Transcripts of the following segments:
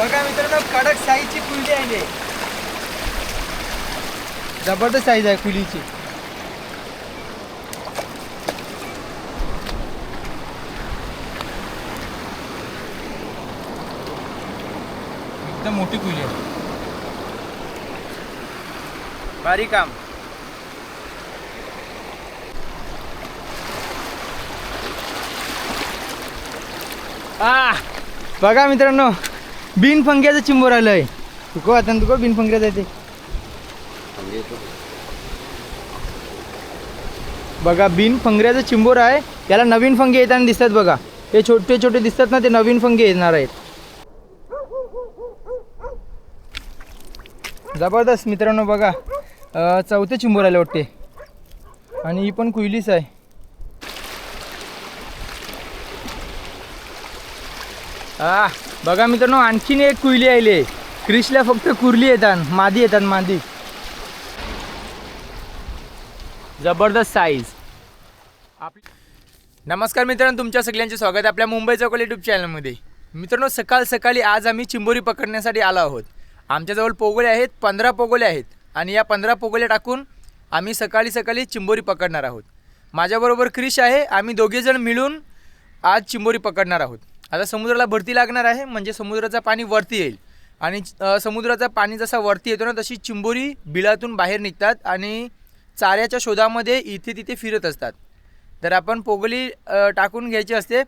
बघा मित्रांनो कडक साईजची कुंडी आहे जबरदस्त साईज आहे कुलीची एकदम मोठी कुली आहे. भारी काम आ बघा मित्रांनो बिन फंग्याचं चिंबोर आलंय. तुको आता तुको बिन फंग्याचं आहे ते. बघा बिन फंगऱ्याचं चिंबोर आहे. याला नवीन फंगे येताना दिसतात बघा. हे छोटे छोटे दिसतात ना ते नवीन फंगे येणार आहेत. जबरदस्त मित्रांनो बघा. चौथे चिंबोर आले वाटते आणि ही पण कुयलीच आहे. आ. बघा मित्रांनो आणखीन एक कुयली आली क्रिशला फक्त कुर्ली येतात मादी येतात मादी. जबरदस्त साईज नमस्कार मित्रांनो तुमच्या सगळ्यांचे स्वागत आहे आपल्या मुंबई चौकल यूट्यूब चॅनलमध्ये मित्रांनो सकाळ सकाळी आज आम्ही चिंबोरी पकडण्यासाठी आलो आहोत. आमच्याजवळ पोगोले आहेत पंधरा पोगोले आहेत. आणि या पंधरा पोगोले टाकून आम्ही सकाळी सकाळी चिंबोरी पकडणार आहोत. माझ्याबरोबर क्रिश आहे आम्ही दोघेजण मिळून आज चिंबोरी पकडणार आहोत. आता समुद्राला भरती लागणार आहे म्हणजे समुद्राचं पाणी वरती येईल. आणि समुद्राचं पाणी जसा वरती येतो ना तशी चिंबोरी बिलातून बाहेर निघतात आणि चाऱ्याच्या शोधामध्ये इथे तिथे फिरत असतात. तर आपण पोगली टाकून घ्यायची असते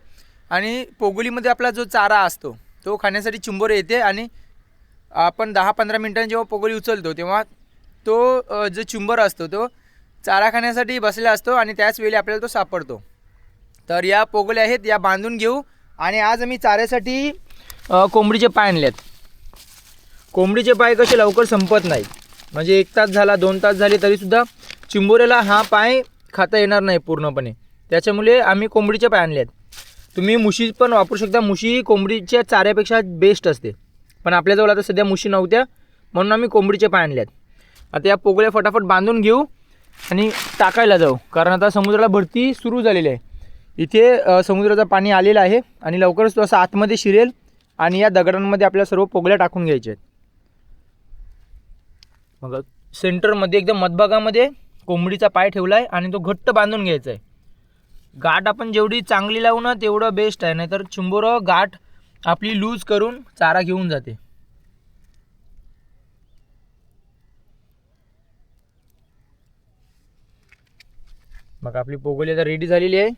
आणि पोगलीमध्ये आपला जो चारा असतो तो खाण्यासाठी चिंबोरी येते आणि आपण दहा पंधरा मिनटांनी जेव्हा पोगली उचलतो तेव्हा तो जो चिंबर असतो तो चारा खाण्यासाठी बसलेला असतो आणि त्याच वेळी आपल्याला तो सापडतो. तर या पोगल्या आहेत या बांधून घेऊ आणि आज आम्ही चाऱ्यासाठी कोंबडीचे पाय आणलेत. कोंबडीचे पाय कसे लवकर संपत नाहीत. म्हणजे एक तास झाला दोन तास झाले तरीसुद्धा चिंबोऱ्याला हा पाय खाता येणार नाही पूर्णपणे. त्याच्यामुळे आम्ही कोंबडीचे पाय आणले आहेत तुम्ही मुशी पण वापरू शकता. मुशी कोंबडीच्या चाऱ्यापेक्षा बेस्ट असते. पण आपल्याजवळ आता सध्या मुशी नव्हत्या म्हणून आम्ही कोंबडीचे पाय आणले आहेत आता या पोगळ्या फटाफट बांधून घेऊ आणि टाकायला जाऊ. कारण आता समुद्राला भरती सुरू झालेली आहे. इथे समुद्राचं पाणी आलेलं आहे आणि लवकरच तो असं आतमध्ये शिरेल आणि या दगडांमध्ये आपल्या सर्व पोगल्या टाकून घ्यायचे आहेत. मग सेंटरमध्ये एकदम मधभागामध्ये कोंबडीचा पाय ठेवला आहे आणि तो घट्ट बांधून घ्यायचा आहे गाठ आपण जेवढी चांगली लावू ना तेवढं बेस्ट आहे. नाहीतर चिंबोरं गाठ आपली लूज करून चारा घेऊन जाते. मग आपली पोगोली आता रेडी झालेली आहे.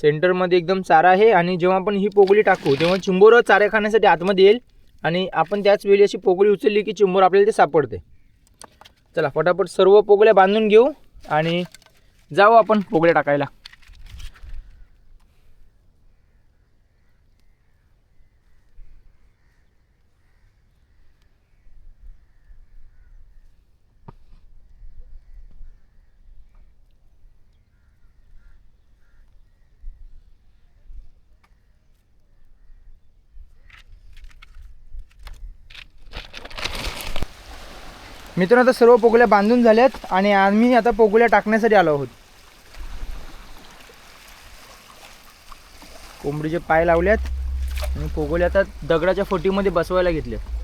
सेंटरमध्ये एकदम चारा आहे आणि जेव्हा आपण ही पोगोली टाकू तेव्हा चिंबोर चारा खाण्यासाठी आतमध्ये येईल आणि आपण त्याच वेळी अशी पोगोली उचलली की चिंबोर आपल्याला ते सापडते. चला फटाफट सर्व पोगल्या बांधून घेऊ आणि जाऊ आपण पोगळ्या टाकायला. मित्रांनो आता सर्व पोगल्या बांधून झाल्यात आणि आम्ही आता पोगल्या टाकण्यासाठी आलो आहोत. कोंबडीचे पाय लावल्यात आणि पोगोल्या आता दगडाच्या फोटीमध्ये बसवायला घेतल्यात.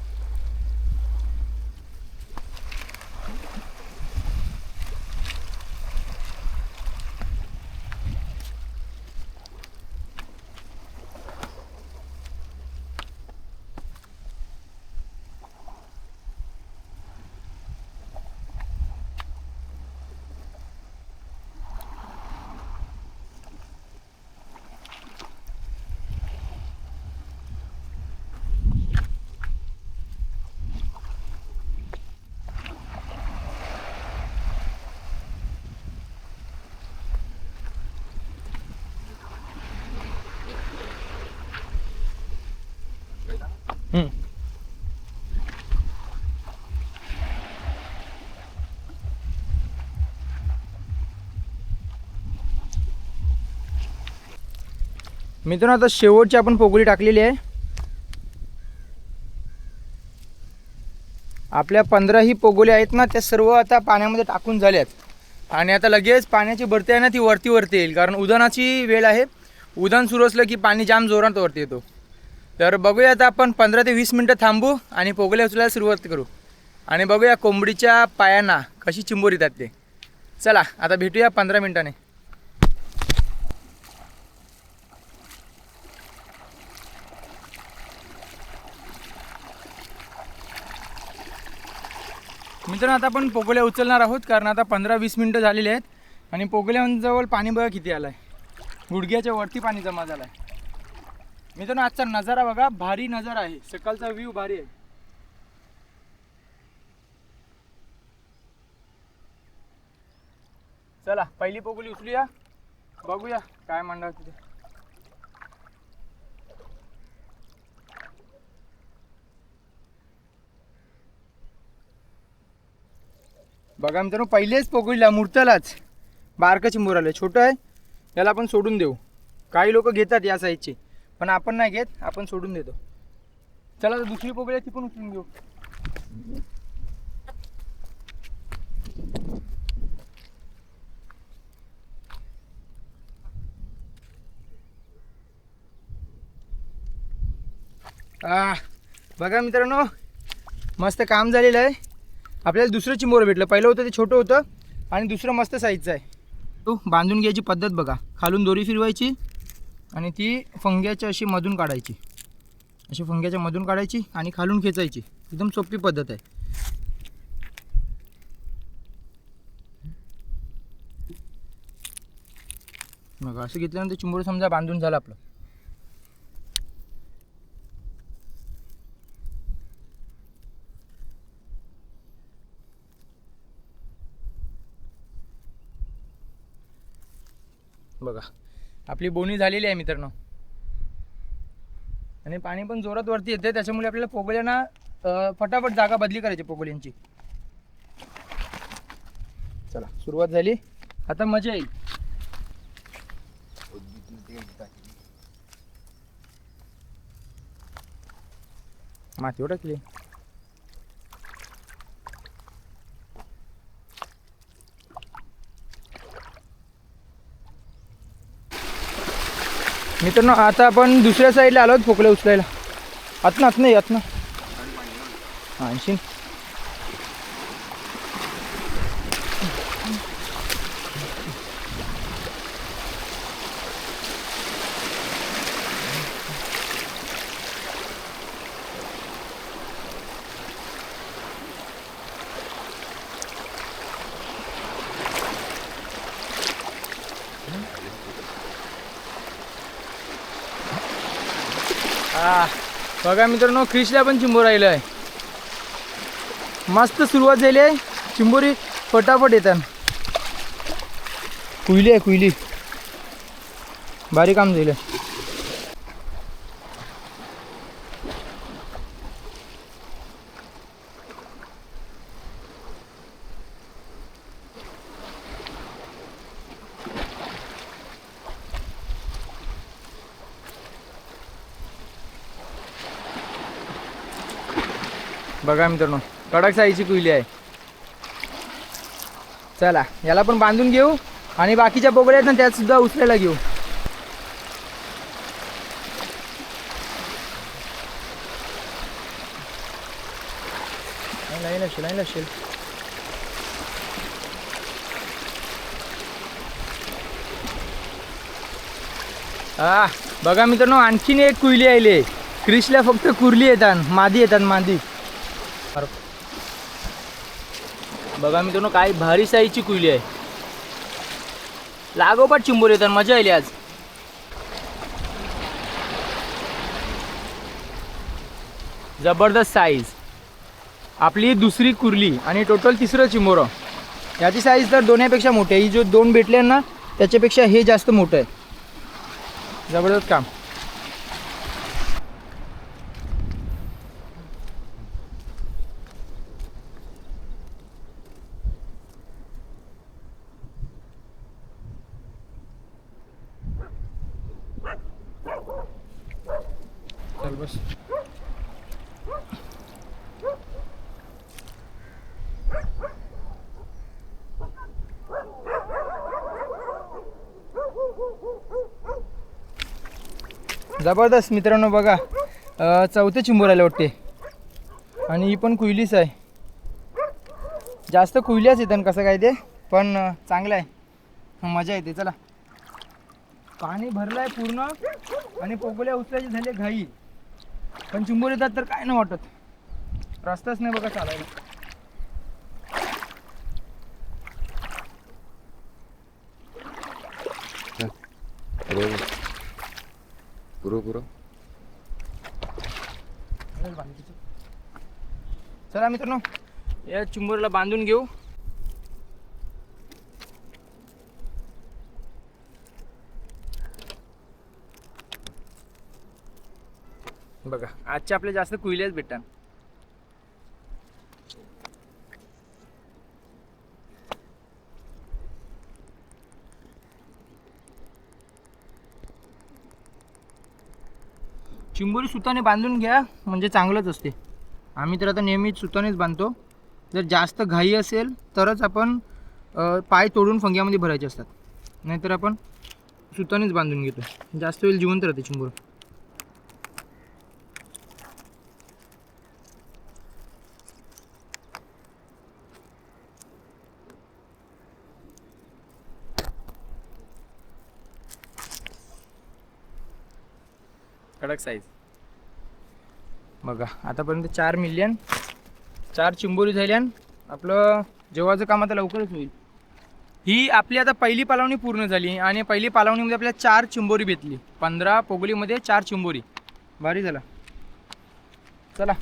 मित्रांनो आता शेवटची आपण पोगळी टाकलेली आहे. आपल्या पंधराही पोगोले आहेत ना त्या सर्व आता पाण्यामध्ये टाकून झाल्यात आणि आता लगेच पाण्याची भरती आहे ना ती वरती वरती येईल. कारण उदानाची वेळ आहे. उदान सुरू असलं की पाणी जाम जोरात वरती येतो. तर बघूया आता आपण पंधरा ते वीस मिनटं थांबू आणि पोगले उचलायला सुरुवात करू. आणि बघूया कोंबडीच्या पायांना कशी चिंबोर येतात ते. चला आता भेटूया पंधरा मिनटाने. मित्रांनो आता आपण पोगोल्या उचलणार आहोत कारण आता पंधरा वीस मिनटं झालेली आहेत. आणि पोगोल्यांजवळ पाणी बघा किती आलं आहे गुडघ्याच्या वरती पाणी जमा झालं आहे मित्रांनो आजचा नजारा बघा भारी नजारा आहे. सकाळचा व्ह्यू भारी आहे. चला पहिली पोगोली उचलूया. बघूया काय मांडा तिथे. बघा मित्रांनो पहिलेच पोगळीला मूर्तालाच. बारकं चिंबूर आलं छोटं आहे याला आपण सोडून देऊ. काही लोक घेतात या साईजचे पण आपण नाही घेत आपण सोडून देतो. चला दुसरी पोकळी ती पण उचलून घेऊ. बघा मित्रांनो मस्त काम झालेलं आहे. आपल्याला दुसरं चिमोर भेटलं. पहिलं होतं ते छोटं होतं आणि दुसरं मस्त साईजचं आहे. तो बांधून घ्यायची पद्धत बघा. खालून दोरी फिरवायची आणि ती फंग्याच्या अशी मधून काढायची. अशी फंग्याच्या मधून काढायची आणि खालून खेचायची. एकदम सोपी पद्धत आहे. बघा असं घेतल्यानंतर चिंबोर समजा बांधून झालं आपलं. बघा. आपली बोनी झालेली आहे मित्रांनो. आणि पाणी पण जोरात वरती येते त्याच्यामुळे आपल्याला पोगळ्यांना फटाफट जागा बदली करायची पोगळ्यांची. चला सुरुवात झाली. आता मजा येईल. माती उडकली. मित्रांनो आता आपण दुसऱ्या साईडला आलो आहोत पोकळे उचलायला. आत ना आत नाही आत ना हां हा बघा मित्रांनो क्रिशला पण चिंबोर राहिलं आहे मस्त सुरुवात झाली आहे. चिंबोरी फटाफट येतात. कुयली आहे कुयली. भारी काम झालं बघा मित्रांनो कडक साईची कुयली आहे. चला याला पण बांधून घेऊ आणि बाकीच्या पोगड्या आहेत ना त्यात सुद्धा उचलायला घेऊ. नाही नसेल नाही नसेल हा बघा मित्रांनो आणखीन एक कुयली आली क्रिशला फक्त कुर्ली येतात मादी येतात मादी. बघा मित्रांनो काय भारी साईजची कुली आहे. लागोपाठ चिंबोर येतात मजा आली आज. जबरदस्त साईज आपली दुसरी कुर्ली आणि टोटल तिसरं चिंबोरं. याची साईज तर दोन्हीपेक्षा मोठी आहे. ही जो दोन भेटले ना त्याच्यापेक्षा हे जास्त मोठं आहे. जबरदस्त काम. जबरदस्त मित्रांनो बघा. अं, चौथं आले आलं वाटते. आणि ही पण कुयलीच आहे. जास्त कुहिल्याच येतात कसं काय ते? पण चांगलं आहे. मजा येते. चला. पाणी भरलं आहे पूर्ण आणि पोगोल्या उचलायची झाले घाई. पण चिंबूर येतात तर काय नाही वाटत. रस्ताच नाही बघा चालायला. पुरो पुरो पुरो चला मित्रांनो या चुंबरला बांधून घेऊ. बघा आजचे आपल्या जास्त कुहिल्याच भेटतात चिंबोरी सुताने बांधून घ्या म्हणजे चांगलंच असते. आम्ही तर आता नेहमीच सुतानेच बांधतो. जर जास्त घाई असेल तरच आपण पाय तोडून फंग्यामध्ये भरायचे असतात. नाहीतर आपण सुतानेच बांधून घेतो. जास्त वेळ जिवंत राहते चिंबोर. फरक साईज बघा आतापर्यंत चार मिलियन चार चिंबोरी झाल्यान आपलं जेव्हाचं काम आता लवकरच होईल. ही आपली आता पहिली पालावणी पूर्ण झाली आणि पहिली पालावणीमध्ये आपल्याला चार चिंबोरी भेटली. पंधरा पोगलीमध्ये चार चिंबोरी. भारी झाला. चला.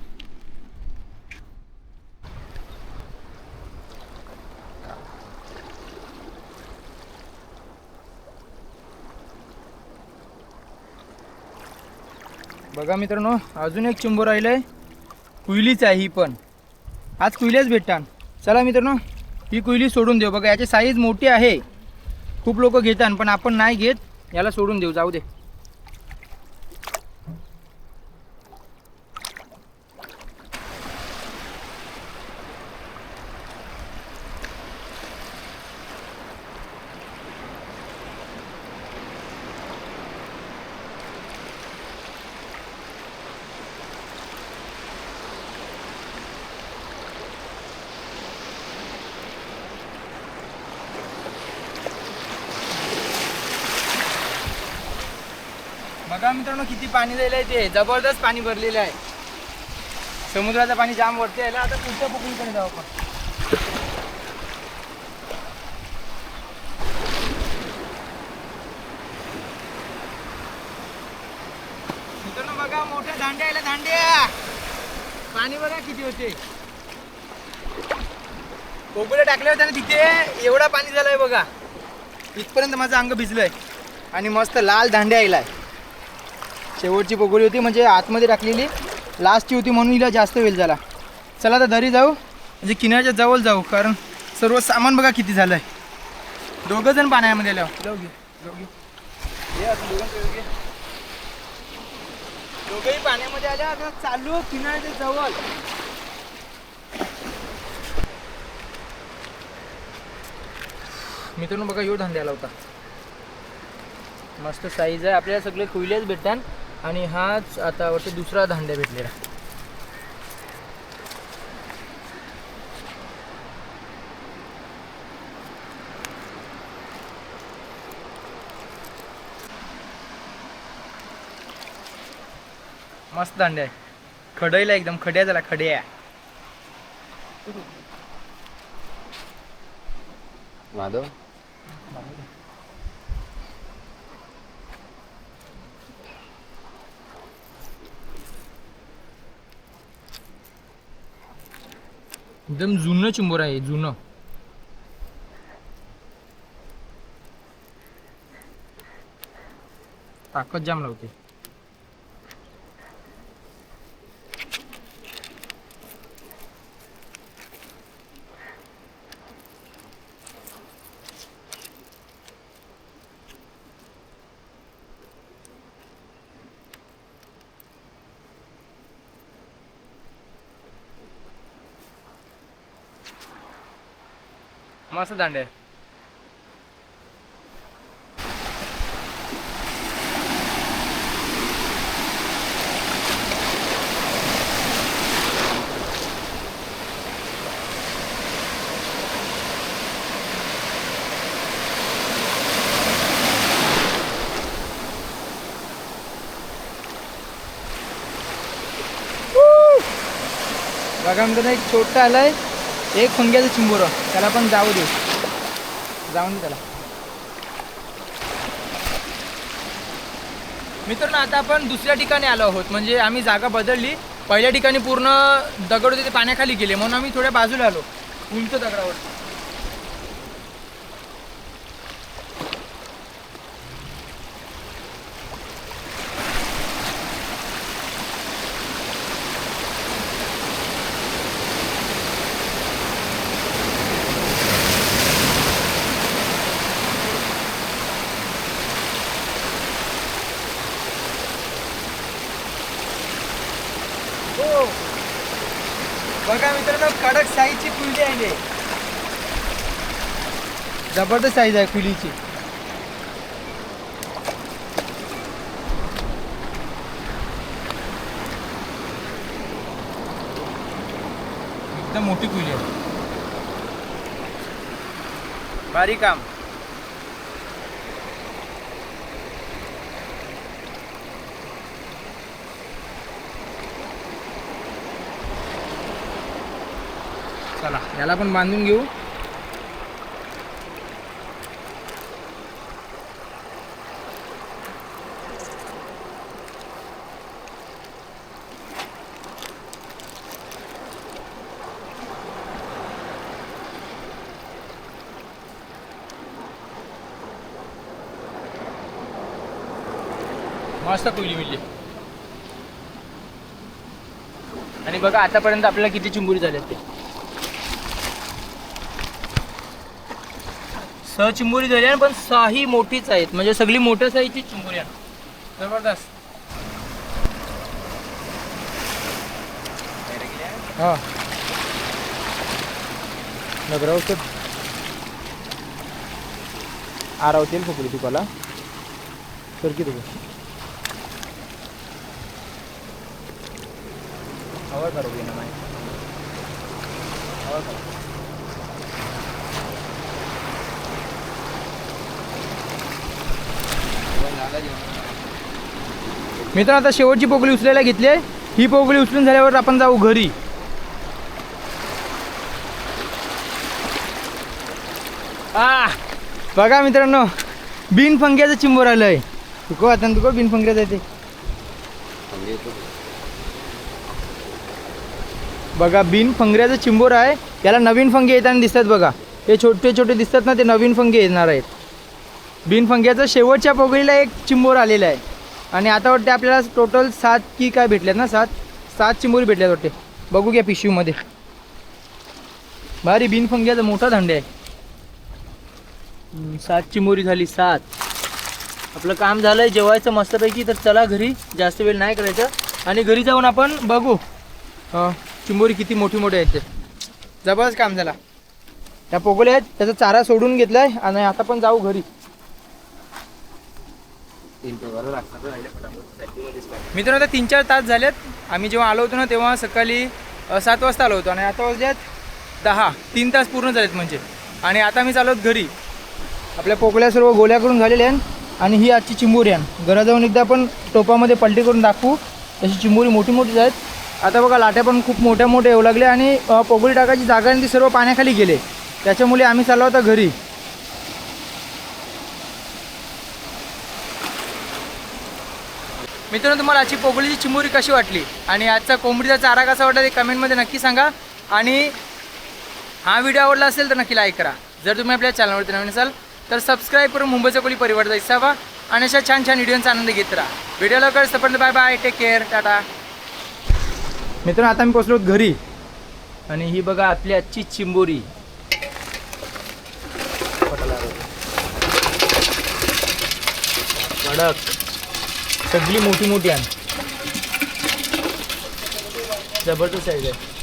बघा मित्रांनो अजून एक चिंबो राहिलं आहे कुयलीच आहे ही पण. आज कुयल्याच भेटतात चला मित्रांनो ही कुयली सोडून देऊ. बघा याची साईज मोठी आहे. खूप लोक घेतात पण आपण नाही घेत. याला सोडून देऊ जाऊ दे. बघा मित्रांनो किती पाणी दिलं आहे ते. जबरदस्त पाणी भरलेलं आहे. समुद्राचं पाणी जाम वरती आहे आता पुढच्या पोकळीकडे जाऊ आपण. मित्रांनो बघा मोठ्या दांड्या यायला दांड्या. पाणी बघा किती होते. पोगोले टाकले होते ना तिथे. एवढा पाणी झालंय बघा. इथपर्यंत माझं अंग भिजलंय. आणि मस्त लाल दांड्या आलाय शेवटची पोगोली होती म्हणजे आतमध्ये टाकलेली. लास्टची होती म्हणून हिला जास्त वेळ झाला. चला आता दरी जाऊ म्हणजे किनाऱ्याच्या जवळ जाऊ कारण सर्व सामान बघा किती झालंय. दोघं जण पाण्यामध्ये आल्या जाऊ घे जाऊ घे. दोघंही पाण्यामध्ये आल्या आता चालू किनाऱ्याच्या जवळ. मित्रांनो बघा यो धंद्याला होता. मस्त साईज आहे. आपल्याला सगळे कुयलेच भेटतात. आणि हाच आता वरती दुसरा धांड्या भेटलेला. मस्त दांड्या आहे. खडईला एकदम खड्या झाला खड्या माधव? एकदम जुनं चिंबोर आहे जुनं. ताकद जाम लावते. मस्त दांडे. बघा एक छोटं आलाय. एक खुंग्याचं चिंबोरं. त्याला पण जाऊ दे. जाऊन दे त्याला. मित्रांनो आता आपण दुसऱ्या ठिकाणी आलो आहोत. म्हणजे आम्ही जागा बदलली. पहिल्या ठिकाणी पूर्ण दगड होते ते पाण्याखाली गेले. म्हणून आम्ही थोड्या बाजूला आलो. उंच दगडावर हो बघा मित्रांनो कडक साईजची कुल्ली आहे जबरदस्त साईज आहे कुलीची. एकदम मोठी कुली आहे. भारी काम चला याला पण बांधून घेऊ. मस्त कुली मिळली आणि बघा आतापर्यंत आपल्याला किती चिंबुरी झाल्यात ते. सह चिंबुरी झाली आहे पण सहाही मोठीच आहेत. म्हणजे सगळी मोठ्या साईची चिंबुरी आहे जबरदस्त. हा. नगरावचं आरावतील फुकडी तुकाला तर किती? हवा करू ना माहिती हवा करू मित्रांनो आता शेवटची पोकळी उचलायला घेतली आहे. ही पोकळी उचलून झाल्यावर आपण जाऊ घरी. आ बघा मित्रांनो बिन फंग्याचं चिंबोर आलंय. तुको आता तुको बिन फंग्याचं आहे ते म्हणजे येतो बघा बिन फंगऱ्याचं चिंबोर आहे. याला नवीन फंगे येताना दिसतात बघा. हे छोटे छोटे दिसतात ना ते नवीन फंगे येणार आहेत. बिन फंग्याचा शेवटच्या पोगळीला एक चिंबोर आलेला आहे. आणि आता वाटते आपल्याला टोटल सात की काय भेटल्यात ना सात? सात चिंबोरी भेटल्यात वाटते बघू घ्या पिशवीमध्ये भारी बिन फंग्याचा मोठा धंडे आहे. सात चिंबोरी झाली सात. आपलं काम झालंय जेवायचं मस्तपैकी तर चला घरी. जास्त वेळ नाही करायचं. आणि घरी जाऊन आपण बघू. हां. चिंबोरी किती मोठी मोठी आहेत ते. जबरदस्त काम झाला. त्या पोगोले आहेत त्याचा चारा सोडून घेतलाय आणि आता पण जाऊ घरी. मित्रांनो आता तीन चार तास झालेत. आम्ही जेव्हा आलो होतो ना तेव्हा सकाळी सात वाजता आलो होतो आणि आता वाजल्यात दहा. तीन तास पूर्ण झालेत म्हणजे. आणि आता मी चालवत घरी. आपल्या पोकळ्या सर्व गोल्या करून झालेल्या आहेत आणि ही आजची चिंबोरी आहे. घरा जाऊन एकदा आपण टोपामध्ये पलटी करून दाखवू. तशी चिंबोरी मोठी मोठीच आहेत. आता बघा लाट्या पण खूप मोठ्या मोठ्या येऊ लागल्या आणि अ, टाकायची जागा आणि ती सर्व पाण्याखाली गेले. त्याच्यामुळे आम्ही चाललो होता घरी. मित्रांनो तुम्हाला आजची पोगळीची चिमुरी कशी वाटली? आणि आजचा कोंबडीचा चारा कसा वाटला ते कमेंटमध्ये नक्की सांगा. आणि हा व्हिडिओ आवडला असेल तर नक्की लाईक करा. जर तुम्ही आपल्या चॅनलवरती नवीन असाल तर सबस्क्राईब करून मुंबईचा कोली परिवार जायचा आणि अशा छान छान व्हिडिओचा आनंद घेत राहा. व्हिडिओ लवकर सपर्यंत bye bye take care tata. मित्रांनो आता मी पोचलो घरी. आणि ही बघा आपली आजची चिंबोरी. कडक. सगळी मोठी मोठी आहे. जबरदस्त साईज आहे.